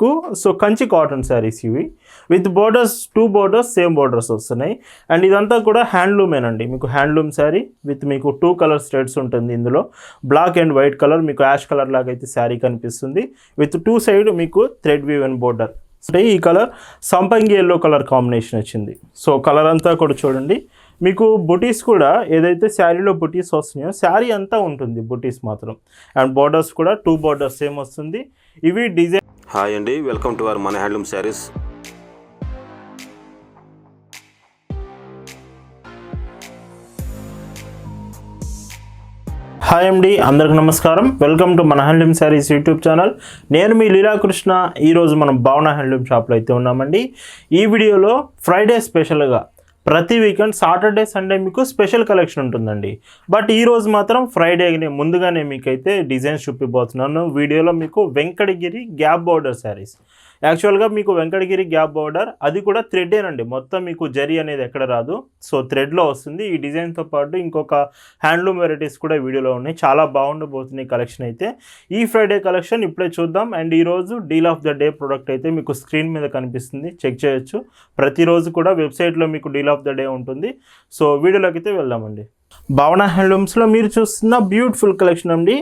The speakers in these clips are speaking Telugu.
మీకు సో కంచి కాటన్ శారీస్ ఇవి. With borders two borders same borders వస్తున్నాయి. అండ్ ఇదంతా కూడా హ్యాండ్లూమేనండి మీకు హ్యాండ్లూమ్ శారీ విత్ మీకు టూ కలర్ స్టేట్స్ ఉంటుంది ఇందులో. బ్లాక్ అండ్ వైట్ కలర్ మీకు యాష్ కలర్ లాగా అయితే శారీ కనిపిస్తుంది. విత్ టూ సైడ్ మీకు థ్రెడ్ వీవ్ అండ్ బోర్డర్ అంటే ఈ కలర్ సంపంగి ఎల్లో కలర్ కాంబినేషన్ వచ్చింది. సో కలర్ అంతా కూడా చూడండి. మీకు బుటీస్ కూడా ఏదైతే శారీలో బుటీస్ వస్తున్నాయో శారీ అంతా ఉంటుంది బుటీస్ మాత్రం. అండ్ బోర్డర్స్ కూడా టూ బోర్డర్స్ సేమ్ వస్తుంది. ఇవి డిజైన్ హాయ్ అండి వెల్కమ్ టు అవర్ మన హ్యాండ్లూమ్ శారీస్. హాయ్ అండి అందరికి నమస్కారం. వెల్కమ్ టు మన హ్యాండ్లూమ్ శారీస్ యూట్యూబ్ ఛానల్. నేను మీ లీలాకృష్ణ ఈరోజు మనం భావన హ్యాండ్లూమ్ షాప్లో అయితే ఉన్నామండి. ఈ వీడియోలో ఫ్రైడే స్పెషల్గా ప్రతి వీకెండ్ సాటర్డే సండే మీకు స్పెషల్ కలెక్షన్ ఉంటుందండి. బట్ ఈరోజు మాత్రం ఫ్రైడేనే ముందుగానే మీకైతే డిజైన్స్ చూపిపోతున్నాను వీడియోలో మీకు వెంకటగిరి గ్యాప్ బోర్డర్ శారీస్. యాక్చువల్గా మీకు వెంకటగిరి గ్యాప్ బోర్డర్ అది కూడా థ్రెడ్డేనండి మొత్తం మీకు జరీ అనేది ఎక్కడ రాదు. సో థ్రెడ్లో వస్తుంది. ఈ డిజైన్తో పాటు ఇంకొక హ్యాండ్లూమ్ వెరైటీస్ కూడా వీడియోలో ఉన్నాయి. చాలా బాగుండబోతుంది కలెక్షన్ అయితే. ఈ ఫ్రైడే కలెక్షన్ ఇప్పుడే చూద్దాం. అండ్ ఈరోజు deal of the day product అయితే మీకు స్క్రీన్ మీద కనిపిస్తుంది. చెక్ చేయొచ్చు. ప్రతిరోజు కూడా వెబ్సైట్లో మీకు డీల్ ఆఫ్ ద డే ఉంటుంది. సో వీడియోలోకి అయితే వెళ్దామండి భావన హ్యాండ్లూమ్స్లో మీరు చూస్తున్న బ్యూటిఫుల్ కలెక్షన్ అండి.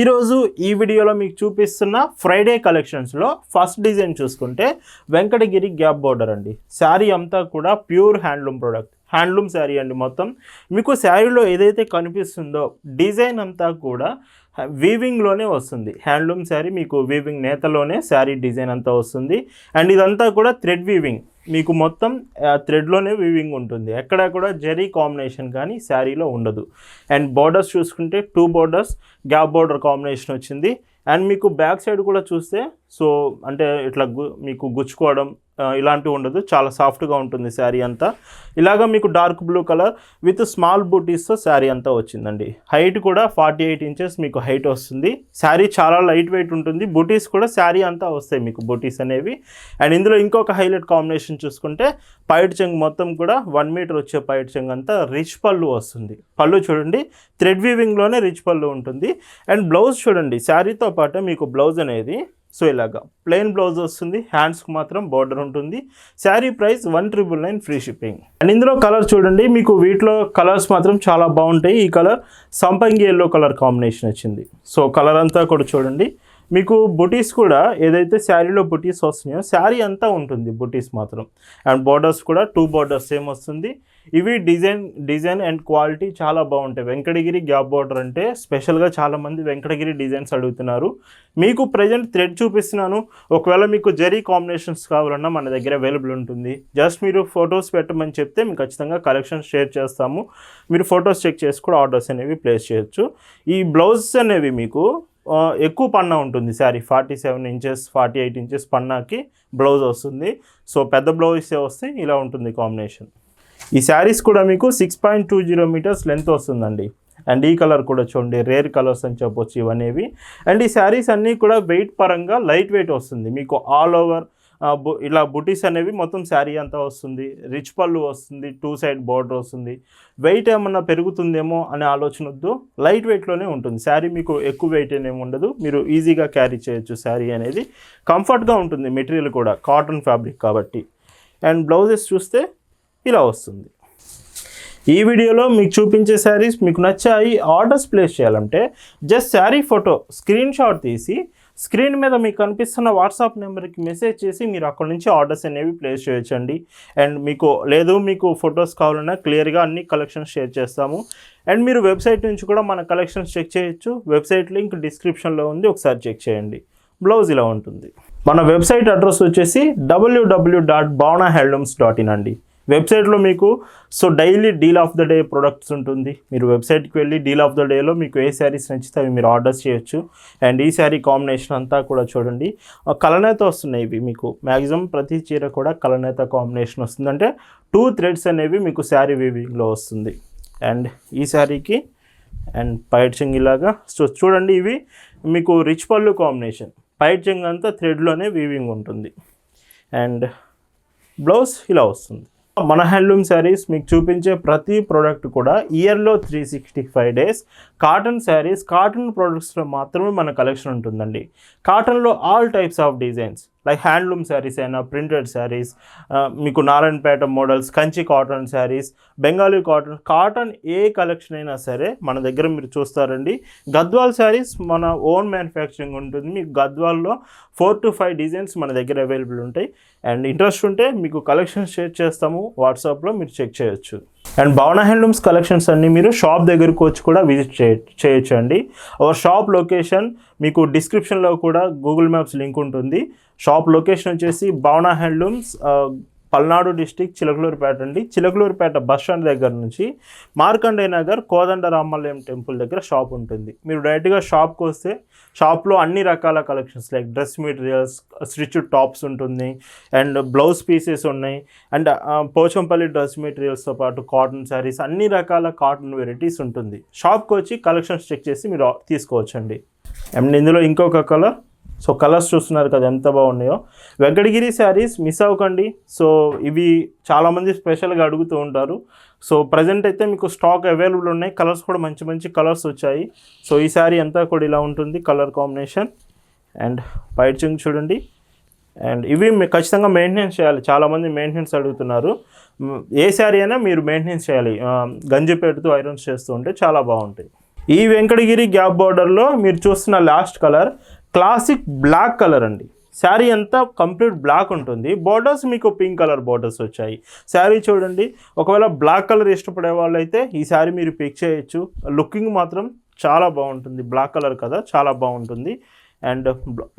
ఈరోజు ఈ వీడియోలో మీకు చూపిస్తున్న ఫ్రైడే కలెక్షన్స్లో ఫస్ట్ డిజైన్ చూసుకుంటే వెంకటగిరి గ్యాప్ బోర్డర్ అండి. శారీ అంతా కూడా pure handloom product handloom saree అండి మొత్తం. మీకు శారీలో ఏదైతే కనిపిస్తుందో డిజైన్ అంతా కూడా వీవింగ్లోనే వస్తుంది. హ్యాండ్లూమ్ శారీ మీకు వీవింగ్ నేతలోనే శారీ డిజైన్ అంతా వస్తుంది. అండ్ ఇదంతా కూడా థ్రెడ్ వీవింగ్ మీకు మొత్తం థ్రెడ్లోనే వీవింగ్ ఉంటుంది. ఎక్కడ కూడా జరీ కాంబినేషన్ కానీ శారీలో ఉండదు. అండ్ బార్డర్స్ చూసుకుంటే two borders gap border combination వచ్చింది. అండ్ మీకు బ్యాక్ సైడ్ కూడా చూస్తే సో అంటే ఇట్లా గు మీకు గుచ్చుకోవడం ఇలాంటివి ఉండదు. చాలా సాఫ్ట్గా ఉంటుంది శారీ అంతా. ఇలాగ మీకు dark blue colour with small బూటీస్తో sari అంతా వచ్చిందండి. హైట్ కూడా ఫార్టీ ఎయిట్ ఇంచెస్ మీకు హైట్ వస్తుంది. శారీ చాలా లైట్ వెయిట్ ఉంటుంది. బూటీస్ కూడా శారీ అంతా వస్తాయి మీకు బూటీస్ అనేవి. అండ్ ఇందులో ఇంకొక హైలైట్ కాంబినేషన్ చూసుకుంటే పైట్ చెంగ్ మొత్తం కూడా వన్ మీటర్ వచ్చే పైట్ చెంగ్ అంతా రిచ్ పళ్ళు వస్తుంది. పళ్ళు చూడండి. థ్రెడ్ వీవింగ్లోనే రిచ్ పళ్ళు ఉంటుంది. అండ్ బ్లౌజ్ చూడండి. శారీతో పాటు మీకు బ్లౌజ్ అనేది సో ఇలాగా ప్లెయిన్ బ్లౌజ్ వస్తుంది హ్యాండ్స్కి మాత్రం బార్డర్ ఉంటుంది. Saree price one triple nine free shipping. And ఇందులో కలర్ చూడండి మీకు వీటిలో కలర్స్ మాత్రం చాలా బాగుంటాయి. ఈ కలర్ సంపంగి ఎల్లో కలర్ కాంబినేషన్ వచ్చింది. సో కలర్ అంతా కూడా చూడండి. మీకు బుటీస్ కూడా ఏదైతే శారీలో బుటీస్ వస్తున్నాయో శారీ అంతా ఉంటుంది బుటీస్ మాత్రం. అండ్ బార్డర్స్ కూడా టూ బార్డర్స్ సేమ్ వస్తుంది. ఇవి డిజైన్ డిజైన్ అండ్ క్వాలిటీ చాలా బాగుంటాయి. వెంకటగిరి గ్యాప్ బార్డర్ అంటే స్పెషల్గా చాలామంది వెంకటగిరి డిజైన్స్ అడుగుతున్నారు. మీకు ప్రజెంట్ థ్రెడ్ చూపిస్తున్నాను. ఒకవేళ మీకు జరీ కాంబినేషన్స్ కావాలన్నా మన దగ్గర అవైలబుల్ ఉంటుంది. జస్ట్ మీరు ఫొటోస్ పెట్టమని చెప్తే మీకు ఖచ్చితంగా కలెక్షన్స్ షేర్ చేస్తాము. మీరు ఫొటోస్ చెక్ చేసి కూడా ఆర్డర్స్ అనేవి ప్లేస్ చేయొచ్చు. ఈ బ్లౌజెస్ అనేవి మీకు ఎక్కువ పన్నా ఉంటుంది saree. Forty seven inches forty eight inches పన్నాకి blouse వస్తుంది. సో పెద్ద బ్లౌజ్ వస్తే ఇలా ఉంటుంది కాంబినేషన్. ఈ శారీస్ కూడా మీకు six point two zero metres length వస్తుందండి. అండ్ ఈ కలర్ కూడా చూడండి రేర్ కలర్స్ అని చెప్పొచ్చు ఇవనేవి. అండ్ ఈ శారీస్ అన్నీ కూడా వెయిట్ పరంగా లైట్ వెయిట్ వస్తుంది. మీకు ఆల్ ఓవర్ ఇలా బుటీస్ అనేవి మొత్తం శారీ అంతా వస్తుంది. రిచ్ పళ్ళు వస్తుంది టూ సైడ్ బార్డర్ వస్తుంది. వెయిట్ ఏమన్నా పెరుగుతుందేమో అనే ఆలోచన వద్దు. లైట్ వెయిట్లోనే ఉంటుంది. శారీ మీకు ఎక్కువ వెయిట్ అనేమి ఉండదు. మీరు ఈజీగా క్యారీ చేయొచ్చు శారీ అనేది. కంఫర్ట్గా ఉంటుంది మెటీరియల్ కూడా కాటన్ ఫ్యాబ్రిక్ కాబట్టి. అండ్ బ్లౌజెస్ చూస్తే ఇలా వస్తుంది. ఈ వీడియోలో మీకు చూపించే శారీస్ మీకు నచ్చాయి ఆర్డర్స్ ప్లేస్ చేయాలంటే just sari photo screen shot తీసి స్క్రీన్ మీద మీకు కనిపిస్తున్న వాట్సాప్ నెంబర్కి మెసేజ్ చేసి మీరు అక్కడ నుంచి ఆర్డర్స్ అనేవి ప్లేస్ చేయొచ్చండి. అండ్ మీకు లేదు మీకు ఫొటోస్ కావాలన్నా క్లియర్గా అన్ని కలెక్షన్స్ షేర్ చేస్తాము. అండ్ మీరు వెబ్సైట్ నుంచి కూడా మన కలెక్షన్స్ చెక్ చేయొచ్చు. వెబ్సైట్ లింక్ డిస్క్రిప్షన్లో ఉంది ఒకసారి చెక్ చేయండి. బ్లౌజ్ ఇలా ఉంటుంది. మన వెబ్సైట్ అడ్రస్ వచ్చేసి W W dot Bhavana handlooms dot in అండి. వెబ్సైట్లో మీకు so daily deal of the day products ఉంటుంది. మీరు వెబ్సైట్కి వెళ్ళి డీల్ ఆఫ్ ద డేలో మీకు ఏ శారీస్ నచ్చితే అవి మీరు ఆర్డర్స్ చేయొచ్చు. అండ్ ఈ శారీ కాంబినేషన్ అంతా కూడా చూడండి. కలనేత వస్తున్నాయి ఇవి మీకు. మ్యాక్సిమం ప్రతి చీర కూడా కలనేత కాంబినేషన్ వస్తుంది. అంటే టూ థ్రెడ్స్ అనేవి మీకు శారీ వీవింగ్లో వస్తుంది. అండ్ ఈ శారీకి అండ్ పైట్ చెంగ్ ఇలాగా సో చూడండి ఇవి మీకు రిచ్ పళ్ళు కాంబినేషన్. పైట్ చెంగ్ అంతా థ్రెడ్లోనే వీవింగ్ ఉంటుంది. అండ్ బ్లౌజ్ ఇలా వస్తుంది. మన హ్యాండ్లూమ్ శారీస్ మీకు చూపించే ప్రతి ప్రోడక్ట్ కూడా ఇయర్లో three sixty five days cotton sarees cotton ప్రోడక్ట్స్లో మాత్రమే మన కలెక్షన్ ఉంటుందండి. కాటన్లో all types of designs like handloom sarees అయినా ప్రింటెడ్ శారీస్ uh, మీకు Narayanpet models Kanchi cotton sarees Bengali cotton cotton ఏ కలెక్షన్ అయినా సరే మన దగ్గర మీరు చూస్తారండి. గద్వాల్ శారీస్ మన ఓన్ మ్యానుఫ్యాక్చరింగ్ ఉంటుంది. మీకు గద్వాల్లో ఫోర్ టు ఫైవ్ డిజైన్స్ మన దగ్గర అవైలబుల్ ఉంటాయి. అండ్ ఇంట్రెస్ట్ ఉంటే మీకు కలెక్షన్స్ షేర్ చేస్తాము. వాట్సాప్లో మీరు చెక్ చేయొచ్చు. అండ్ భవన హ్యాండ్లూమ్స్ కలెక్షన్స్ అన్ని మీరు షాప్ దగ్గరకు వచ్చి కూడా విజిట్ చేయ చేయొచ్చు అండి అవర్ షాప్ లొకేషన్ మీకు డిస్క్రిప్షన్లో కూడా గూగుల్ మ్యాప్స్ లింక్ ఉంటుంది. షాప్ లొకేషన్ వచ్చేసి భవన హ్యాండ్లూమ్స్ పల్నాడు డిస్టిక్ చిలకలూరుపేట అండి. చిలకలూరుపేట బస్ స్టాండ్ దగ్గర నుంచి మార్కండేయ నగర్ కోదండ రామాలయం టెంపుల్ దగ్గర షాప్ ఉంటుంది. మీరు డైరెక్ట్గా షాప్కి వస్తే షాప్లో అన్ని రకాల collections like dress materials stitch tops ఉంటుంది. అండ్ బ్లౌజ్ పీసెస్ ఉన్నాయి. అండ్ పోచంపల్లి డ్రెస్ మెటీరియల్స్తో పాటు కాటన్ శారీస్ అన్ని రకాల కాటన్ వెరైటీస్ ఉంటుంది. షాప్కి వచ్చి కలెక్షన్స్ చెక్ చేసి మీరు తీసుకోవచ్చండి. అండ్ ఇందులో ఇంకొక కలర్ సో కలర్స్ చూస్తున్నారు కదా ఎంత బాగున్నాయో. వెంకటగిరి శారీస్ మిస్ అవ్వకండి. సో ఇవి చాలామంది స్పెషల్గా అడుగుతూ ఉంటారు. సో ప్రజెంట్ అయితే మీకు స్టాక్ అవైలబుల్ ఉన్నాయి. కలర్స్ కూడా మంచి మంచి కలర్స్ వచ్చాయి. సో ఈ శారీ అంతా కూడా ఇలా ఉంటుంది కలర్ కాంబినేషన్ అండ్ వైట్ చింగ్ చూడండి. అండ్ ఇవి ఖచ్చితంగా మెయింటెనెన్స్ చేయాలి. చాలామంది మెయింటెనెన్స్ అడుగుతున్నారు. ఏ శారీ అయినా మీరు మెయింటెనెన్స్ చేయాలి. గంజి పెడుతూ ఐరన్స్ చేస్తూ ఉంటే చాలా బాగుంటాయి. ఈ వెంకటగిరి గ్యాప్ బార్డర్లో మీరు చూస్తున్న last colour classic black colour అండి. శారీ అంతా కంప్లీట్ బ్లాక్ ఉంటుంది. బార్డర్స్ మీకు పింక్ కలర్ బార్డర్స్ వచ్చాయి. శారీ చూడండి. ఒకవేళ బ్లాక్ కలర్ ఇష్టపడే వాళ్ళైతే ఈ శారీ మీరు పిక్ చేయొచ్చు. లుకింగ్ మాత్రం చాలా బాగుంటుంది. బ్లాక్ కలర్ కదా చాలా బాగుంటుంది. అండ్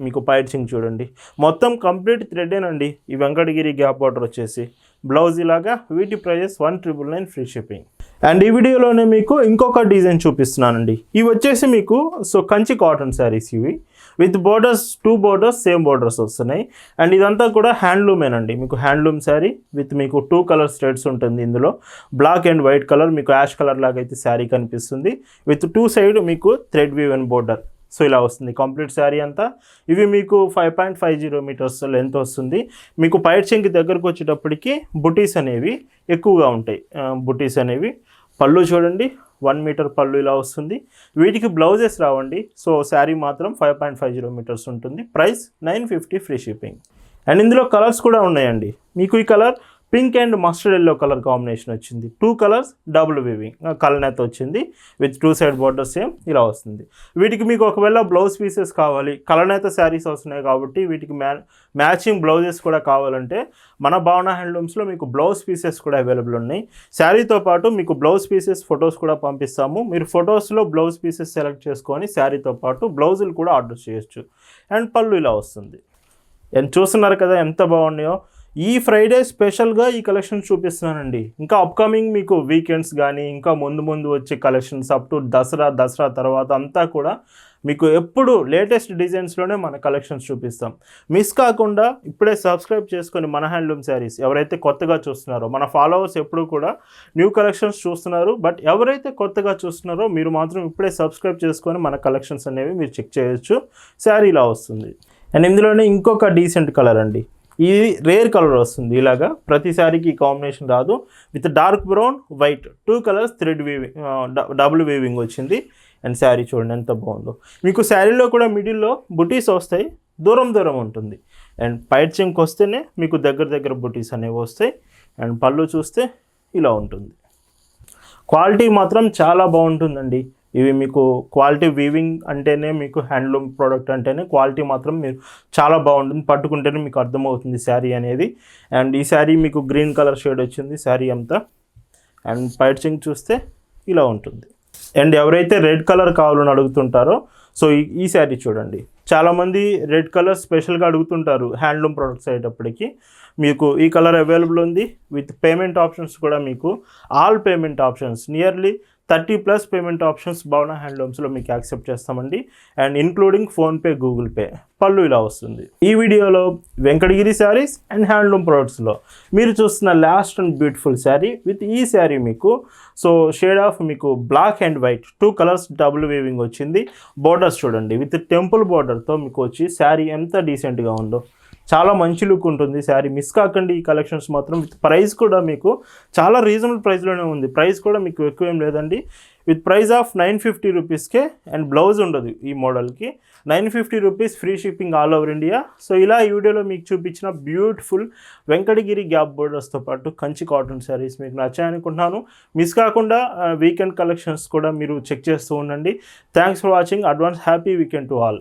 మీకు పైట్సింగ్ చూడండి. మొత్తం కంప్లీట్ థ్రెడేనండి ఈ వెంకటగిరి గ్యాప్ బార్డర్ వచ్చేసి. బ్లౌజ్ ఇలాగా వీటి prices one triple nine free shipping. And ఈ వీడియోలోనే మీకు ఇంకొక డిజైన్ చూపిస్తున్నానండి. ఇవి వచ్చేసి మీకు సో కంచి కాటన్ శారీస్ ఇవి. With borders two borders same borders వస్తున్నాయి. అండ్ ఇదంతా కూడా హ్యాండ్లూమేనండి మీకు హ్యాండ్లూమ్ శారీ విత్ మీకు టూ కలర్ స్టేట్స్ ఉంటుంది ఇందులో. బ్లాక్ అండ్ వైట్ కలర్ మీకు యాష్ కలర్ లాగా అయితే శారీ కనిపిస్తుంది. విత్ టూ సైడ్ మీకు thread weave and border. So ఇలా వస్తుంది కంప్లీట్ శారీ అంతా. ఇవి మీకు five point five zero metres length వస్తుంది. మీకు పైట్ దగ్గరకు వచ్చేటప్పటికి బుటీస్ అనేవి ఎక్కువగా ఉంటాయి. బుటీస్ అనేవి. పళ్ళు చూడండి. వన్ మీటర్ పళ్ళు ఇలా వస్తుంది. వీటికి బ్లౌజెస్ రావండి. సో శారీ మాత్రం five point five zero metres ఉంటుంది. Price nine fifty free shipping. And ఇందులో కలర్స్ కూడా ఉన్నాయండి. మీకు ఈ colour pink and mustard yellow colour combination వచ్చింది. టూ కలర్స్ డబుల్ వివింగ్ కలనేత వచ్చింది. With two side border same ఇలా వస్తుంది. వీటికి మీకు ఒకవేళ బ్లౌజ్ పీసెస్ కావాలి కలనేత శారీస్ వస్తున్నాయి కాబట్టి వీటికి మ్యా మ్యాచింగ్ బ్లౌజెస్ కూడా కావాలంటే మన భావన హ్యాండ్లూమ్స్లో మీకు బ్లౌజ్ పీసెస్ కూడా అవైలబుల్ ఉన్నాయి. శారీతో పాటు మీకు బ్లౌజ్ పీసెస్ ఫొటోస్ కూడా పంపిస్తాము. మీరు ఫొటోస్లో బ్లౌజ్ పీసెస్ సెలెక్ట్ చేసుకొని శారీతో పాటు బ్లౌజులు కూడా ఆర్డర్ చేయొచ్చు. అండ్ పళ్ళు ఇలా వస్తుంది. అండ్ చూస్తున్నారు కదా ఎంత బాగున్నాయో? ఈ ఫ్రైడే స్పెషల్గా ఈ కలెక్షన్ చూపిస్తున్నానండి. ఇంకా అప్కమింగ్ మీకు వీకెండ్స్ కానీ ఇంకా ముందు ముందు వచ్చే collections up to Dasara Dasara తర్వాత అంతా కూడా మీకు ఎప్పుడు లేటెస్ట్ డిజైన్స్లోనే మన కలెక్షన్స్ చూపిస్తాం. మిస్ కాకుండా ఇప్పుడే సబ్స్క్రైబ్ చేసుకొని మన హ్యాండ్లూమ్ శారీస్ ఎవరైతే కొత్తగా చూస్తున్నారో మన ఫాలోవర్స్ ఎప్పుడు కూడా న్యూ కలెక్షన్స్ చూస్తున్నారు. బట్ ఎవరైతే కొత్తగా చూస్తున్నారో మీరు మాత్రం ఇప్పుడే సబ్స్క్రైబ్ చేసుకొని మన కలెక్షన్స్ అనేవి మీరు చెక్ చేయొచ్చు. శారీ ఇలా వస్తుంది. అండ్ ఇందులోనే ఇంకొక డీసెంట్ కలర్ అండి. ఇది రేర్ కలర్ వస్తుంది ఇలాగా. ప్రతిసారికి ఈ కాంబినేషన్ రాదు. With dark brown white two colours thread weaving double weaving వచ్చింది. అండ్ శారీ చూడండి ఎంత బాగుందో. మీకు శారీలో కూడా మిడిల్లో బుటీస్ వస్తాయి. దూరం దూరం ఉంటుంది. అండ్ పైట్ చింక్ వస్తేనే మీకు దగ్గర దగ్గర బుటీస్ అనేవి వస్తాయి. అండ్ పళ్ళు చూస్తే ఇలా ఉంటుంది. క్వాలిటీ మాత్రం చాలా బాగుంటుందండి. ఇవి మీకు క్వాలిటీ వీవింగ్ అంటేనే మీకు హ్యాండ్లూమ్ ప్రోడక్ట్ అంటేనే క్వాలిటీ మాత్రం మీరు చాలా బాగుంటుంది. పట్టుకుంటేనే మీకు అర్థమవుతుంది శారీ అనేది. అండ్ ఈ శారీ మీకు గ్రీన్ కలర్ షేడ్ వచ్చింది శారీ అంతా. అండ్ పైచింగ్ చూస్తే ఇలా ఉంటుంది. అండ్ ఎవరైతే రెడ్ కలర్ కావాలని అడుగుతుంటారో సో ఈ ఈ శారీ చూడండి. చాలామంది రెడ్ కలర్ స్పెషల్గా అడుగుతుంటారు హ్యాండ్లూమ్ ప్రొడక్ట్స్ అయ్యేటప్పటికి. మీకు ఈ కలర్ అవైలబుల్ ఉంది. విత్ పేమెంట్ ఆప్షన్స్ కూడా మీకు all payment options nearly thirty plus payment options Bhavana హ్యాండ్లూమ్స్లో మీకు యాక్సెప్ట్ చేస్తామండి. And including PhonePe Google Pay. పళ్ళు ఇలా వస్తుంది. ఈ వీడియోలో వెంకటగిరి శారీస్ అండ్ హ్యాండ్లూమ్ ప్రొడక్ట్స్లో మీరు చూస్తున్న last and beautiful saree with ఈ శారీ మీకు. సో షేడ్ ఆఫ్ మీకు black and white two colours double weaving వచ్చింది. బోర్డర్స్ చూడండి. విత్ టెంపుల్ బోర్డర్తో మీకు వచ్చి శారీ ఎంత డీసెంట్గా ఉందో. చాలా మంచి లుక్ ఉంటుంది. శారీ మిస్ కాకండి ఈ కలెక్షన్స్ మాత్రం. విత్ ప్రైస్ కూడా మీకు చాలా రీజనబుల్ ప్రైస్లోనే ఉంది. ప్రైస్ కూడా మీకు ఎక్కువ ఏం లేదండి. With price of nine fifty రూపీస్కే అండ్ బ్లౌజ్ ఉండదు ఈ మోడల్కి. Nine fifty rupees free shipping all over India. So ఇలా ఈ వీడియోలో మీకు చూపించిన బ్యూటిఫుల్ వెంకటగిరి గ్యాప్ బోర్డర్స్తో పాటు కంచి కాటన్ శారీస్ మీకు నచ్చాయనుకుంటున్నాను. మిస్ కాకుండా వీకెండ్ కలెక్షన్స్ కూడా మీరు చెక్ చేస్తూ ఉండండి. Thanks for watching advance happy weekend to all